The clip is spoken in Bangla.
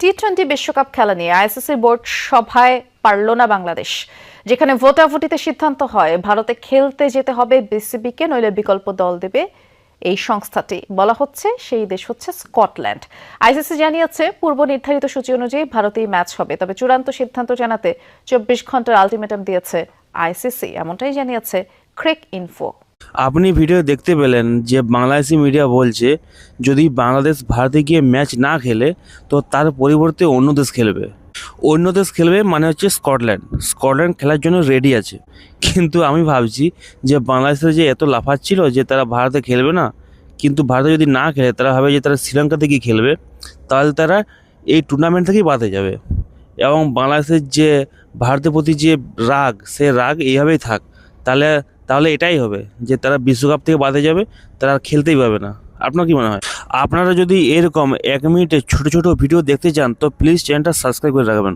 টি টোয়েন্টি বিশ্বকাপ খেলা নিয়ে আইসিসি বোর্ড সভায় পারল না বাংলাদেশ, যেখানে ভোটাভুটিতে সিদ্ধান্ত হয় ভারতে খেলতে যেতে হবে বিসিবিকে, নইলে বিকল্প দল দেবে এই সংস্থাটি। বলা হচ্ছে সেই দেশ হচ্ছে স্কটল্যান্ড। আইসিসি জানিয়েছে, পূর্ব নির্ধারিত সূচি অনুযায়ী ভারতেই ম্যাচ হবে, তবে চূড়ান্ত সিদ্ধান্ত জানাতে চব্বিশ ঘণ্টার আলটিমেটাম দিয়েছে আইসিসি এমনটাই জানিয়েছে ক্রেক ইনফো। আপনি ভিডিও দেখতে পেলেন যে বাংলাদেশি মিডিয়া বলছে, যদি বাংলাদেশ ভারতে গিয়ে ম্যাচ না খেলে, তো তার পরিবর্তে অন্য দেশ খেলবে। অন্য দেশ খেলবে মানে হচ্ছে স্কটল্যান্ড। স্কটল্যান্ড খেলার জন্য রেডি আছে। কিন্তু আমি ভাবছি যে বাংলাদেশের যে এত লাফাচ্ছিল যে তারা ভারতে খেলবে না, কিন্তু ভারতে যদি না খেলে, তারা ভাবে যে তারা শ্রীলঙ্কাতে গিয়ে খেলবে, তাহলে তারা এই টুর্নামেন্ট থেকেই বাদে যাবে। এবং বাংলাদেশের যে, ভারতের প্রতি যে রাগ, সে রাগ এইভাবেই থাক। তাহলে তাহলে এটাই হবে যে তারা বিশ্বকাপ থেকে বাদে যাবে, তারা আর খেলতেই পাবে না। আপনার কি মনে হয়? আপনারা যদি এরকম এক মিনিটে ছোট ছোট ভিডিও দেখতে চান, তো প্লিজ চ্যানেলটা সাবস্ক্রাইব করে রাখবেন।